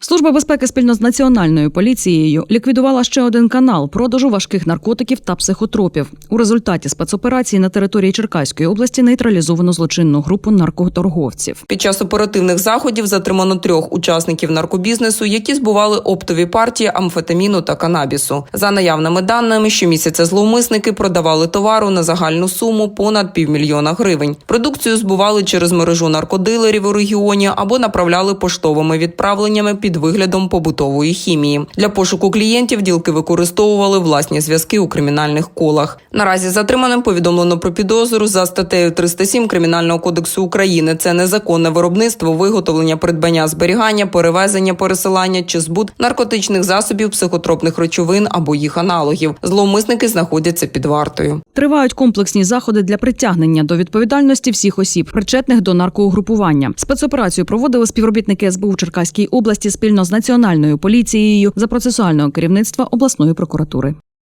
Служба безпеки спільно з національною поліцією ліквідувала ще один канал продажу важких наркотиків та психотропів. У результаті спецоперації на території Черкаської області нейтралізовано злочинну групу наркоторговців. Під час оперативних заходів затримано трьох учасників наркобізнесу, які збували оптові партії амфетаміну та канабісу. За наявними даними, щомісяця зловмисники продавали товару на загальну суму понад півмільйона гривень. Продукцію збували через мережу наркодилерів у регіоні або направляли поштовими відправленнями під виглядом побутової хімії. Для пошуку клієнтів ділки використовували власні зв'язки у кримінальних колах. Наразі затриманим повідомлено про підозру за статтею 307 Кримінального кодексу України. Це незаконне виробництво, виготовлення, придбання, зберігання, перевезення, пересилання чи збут наркотичних засобів, психотропних речовин або їх аналогів. Зловмисники знаходяться під вартою. Тривають комплексні заходи для притягнення до відповідальності всіх осіб, причетних до наркоугрупування. Спецоперацію проводили співробітники СБУ Черкаській області спільно з національною поліцією за процесуального керівництва обласної прокуратури.